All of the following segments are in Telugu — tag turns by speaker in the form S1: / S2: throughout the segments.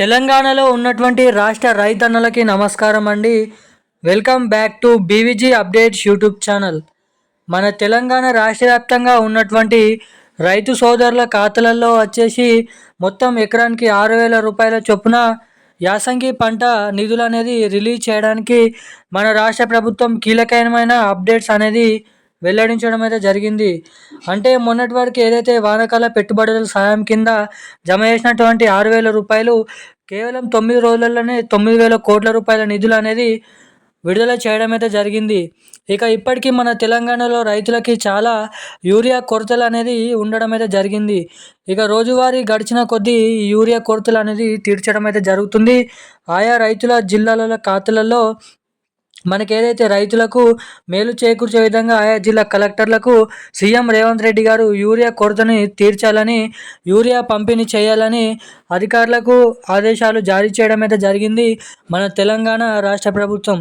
S1: తెలంగాణలో ఉన్నటువంటి రాష్ట్ర రైతన్నలకి నమస్కారం అండి. Welcome back to BVG updates YouTube channel. మన తెలంగాణ రాష్ట్ర వ్యాప్తంగా ఉన్నటువంటి రైతు సోదరుల ఖాతాలలో వచ్చేసి మొత్తం ఎకరానికి ఆరు వేల రూపాయల చొప్పున యాసంగి పంట నిధులు అనేది రిలీజ్ చేయడానికి మన రాష్ట్ర ప్రభుత్వం కీలకమైన అప్డేట్స్ అనేది వెల్లడించడం అయితే జరిగింది. అంటే మొన్నటి వరకు ఏదైతే వానాకాల పెట్టుబడుల సాయం కింద జమ చేసినటువంటి ఆరు వేల రూపాయలు కేవలం తొమ్మిది రోజులలోనే తొమ్మిది వేల కోట్ల రూపాయల నిధులు అనేది విడుదల చేయడం అయితే జరిగింది. ఇక ఇప్పటికీ మన తెలంగాణలో రైతులకి చాలా యూరియా కొరతలు అనేది ఉండడం అయితే జరిగింది. ఇక రోజువారీ గడిచిన కొద్దీ యూరియా కొరతలు అనేది తీర్చడం అయితే జరుగుతుంది. ఆయా రైతుల జిల్లాల ఖాతాలలో మనకి ఏదైతే రైతులకు మేలు చేకూర్చే విధంగా ఆయా జిల్లా కలెక్టర్లకు సీఎం రేవంత్ రెడ్డి గారు యూరియా కొరతని తీర్చాలని యూరియా పంపిణీ చేయాలని అధికారులకు ఆదేశాలు జారీ చేయడం అయితే జరిగింది మన తెలంగాణ రాష్ట్ర ప్రభుత్వం.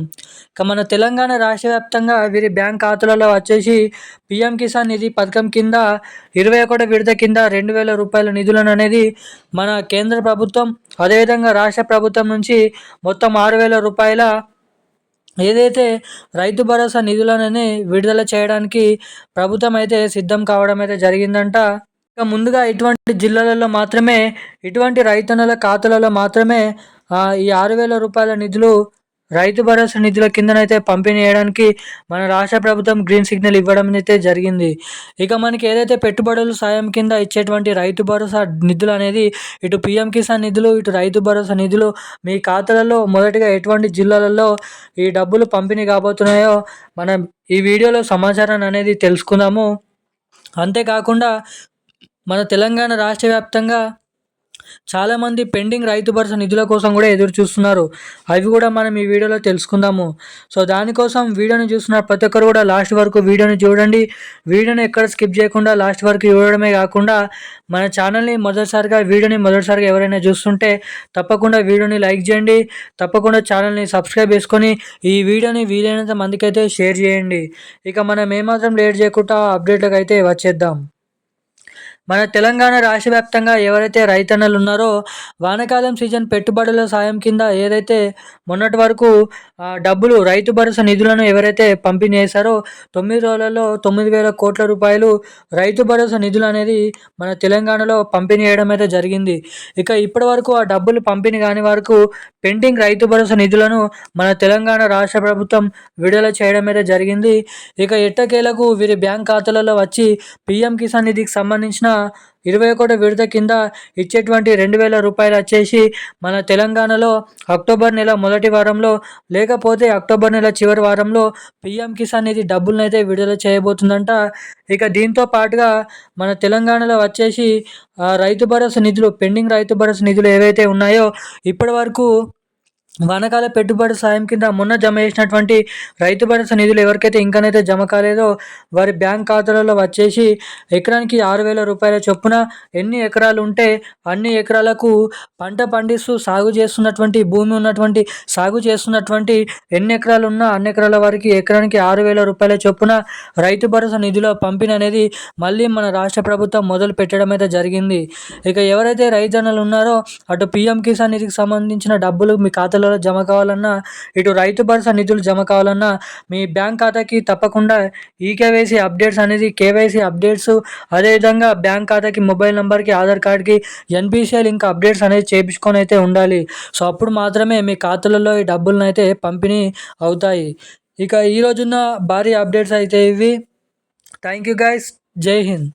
S1: ఇక మన తెలంగాణ రాష్ట్ర వ్యాప్తంగా వీరి బ్యాంక్ ఖాతాలలో వచ్చేసి పిఎం కిసాన్ నిధి పథకం కింద ఇరవై ఒకటి విడత కింద రెండు వేల రూపాయల నిధులను అనేది మన కేంద్ర ప్రభుత్వం అదేవిధంగా రాష్ట్ర ప్రభుత్వం నుంచి మొత్తం ఆరు వేల రూపాయల ఏదైతే రైతు భరోసా నిధులనని విడుదల చేయడానికి ప్రభుత్వం అయితే సిద్ధం కావడం అయితే జరిగిందంట ఇక ముందుగా ఇటువంటి జిల్లాలలో మాత్రమే ఇటువంటి రైతన్నల ఖాతాలలో మాత్రమే ఈ ఆరు వేల రూపాయల నిధులు రైతు భరోసా నిధుల కిందనైతే పంపిణీ చేయడానికి మన రాష్ట్ర ప్రభుత్వం గ్రీన్ సిగ్నల్ ఇవ్వడం అయితే జరిగింది. ఇక మనకి ఏదైతే పెట్టుబడులు సాయం కింద ఇచ్చేటువంటి రైతు భరోసా నిధులు అనేది ఇటు పిఎం కిసాన్ నిధులు ఇటు రైతు భరోసా నిధులు మీ ఖాతాలలో మొదటిగా ఎటువంటి జిల్లాలలో ఈ డబ్బులు పంపిణీ కాబోతున్నాయో మనం ఈ వీడియోలో సమాచారాన్ని అనేది తెలుసుకుందాము. అంతేకాకుండా మన తెలంగాణ రాష్ట్ర వ్యాప్తంగా చాలామంది పెండింగ్ రైతు భరోసా నిధుల కోసం కూడా ఎదురు చూస్తున్నారు. అవి కూడా మనం ఈ వీడియోలో తెలుసుకుందాము. సో దానికోసం వీడియోని చూస్తున్న ప్రతి ఒక్కరు కూడా లాస్ట్ వరకు వీడియోని చూడండి. వీడియోని ఎక్కడ స్కిప్ చేయకుండా లాస్ట్ వరకు చూడడమే కాకుండా మన ఛానల్ని మొదటిసారిగా వీడియోని మొదటిసారిగా ఎవరైనా చూస్తుంటే తప్పకుండా వీడియోని లైక్ చేయండి. తప్పకుండా ఛానల్ని సబ్స్క్రైబ్ చేసుకొని ఈ వీడియోని వీలైనంత మందికైతే షేర్ చేయండి. ఇక మనం ఏమాత్రం లేట్ చేయకుండా అప్డేట్లకు అయితే వచ్చేద్దాం. మన తెలంగాణ రాష్ట్ర వ్యాప్తంగా ఎవరైతే రైతన్నలు ఉన్నారో వానకాలం సీజన్ పెట్టుబడుల సాయం కింద ఏదైతే మొన్నటి వరకు డబ్బులు రైతు భరోసా నిధులను ఎవరైతే పంపిణీ చేశారో తొమ్మిది రోజులలో తొమ్మిది వేల కోట్ల రూపాయలు రైతు భరోసా నిధులు అనేది మన తెలంగాణలో పంపిణీ చేయడం అయితే జరిగింది. ఇక ఇప్పటి వరకు ఆ డబ్బులు పంపిణీ కాని వరకు పెండింగ్ రైతు భరోసా నిధులను మన తెలంగాణ రాష్ట్ర ప్రభుత్వం విడుదల చేయడం అయితే జరిగింది. ఇక ఎట్టకేలకు వీరి బ్యాంక్ ఖాతాలలో వచ్చి పిఎం కిసాన్ నిధికి సంబంధించిన ఇరవై ఒకటి విడత కింద ఇచ్చేటువంటి రెండు వేల రూపాయలు వచ్చేసి మన తెలంగాణలో అక్టోబర్ నెల మొదటి వారంలో లేకపోతే అక్టోబర్ నెల చివరి వారంలో పిఎం కిసాన్ నిధి డబ్బులను అయితే విడుదల చేయబోతుందంట. ఇక దీంతో పాటుగా మన తెలంగాణలో వచ్చేసి రైతు భరోసా నిధులు పెండింగ్ రైతు భరోసా నిధులు ఏవైతే ఉన్నాయో ఇప్పటి వరకు వానకాల పెట్టుబడి సాయం కింద మొన్న జమ చేసినటువంటి రైతు భరోసా నిధులు ఎవరికైతే ఇంకానైతే జమ కాలేదో వారి బ్యాంక్ ఖాతాలలో వచ్చేసి ఎకరానికి ఆరు వేల రూపాయల చొప్పున ఎన్ని ఎకరాలు ఉంటే అన్ని ఎకరాలకు పంట పండిస్తూ సాగు చేస్తున్నటువంటి భూమి ఉన్నటువంటి సాగు చేస్తున్నటువంటి ఎన్ని ఎకరాలు ఉన్నా అన్ని ఎకరాల వారికి ఎకరానికి ఆరు వేల రూపాయల చొప్పున రైతు భరోసా నిధుల పంపిణీ అనేది మళ్ళీ మన రాష్ట్ర ప్రభుత్వం మొదలు పెట్టడం అయితే జరిగింది. ఇక ఎవరైతే రైతన్నలు ఉన్నారో అటు పిఎం కిసాన్ నిధికి సంబంధించిన డబ్బులు మీ ఖాతాలో ఖాతాలో జమ కావాలన్నా ఇటు రైతు భరోసా నిధులు జమ కావాలన్నా మీ బ్యాంక్ ఖాతాకి తప్పకుండా ఈకేవైసీ అప్డేట్స్ అనేది కేవైసీ అప్డేట్స్ అదేవిధంగా బ్యాంక్ ఖాతాకి మొబైల్ నెంబర్కి ఆధార్ కార్డ్కి ఎన్పిసిఎల్ ఇంకా అప్డేట్స్ అనేది చేయించుకొని అయితే ఉండాలి. సో అప్పుడు మాత్రమే మీ ఖాతాలలో ఈ డబ్బులను అయితే పంపిణీ అవుతాయి. ఇక ఈరోజున్న భారీ అప్డేట్స్ అయితే ఇవి. థ్యాంక్ యూ గైస్ జై హింద్.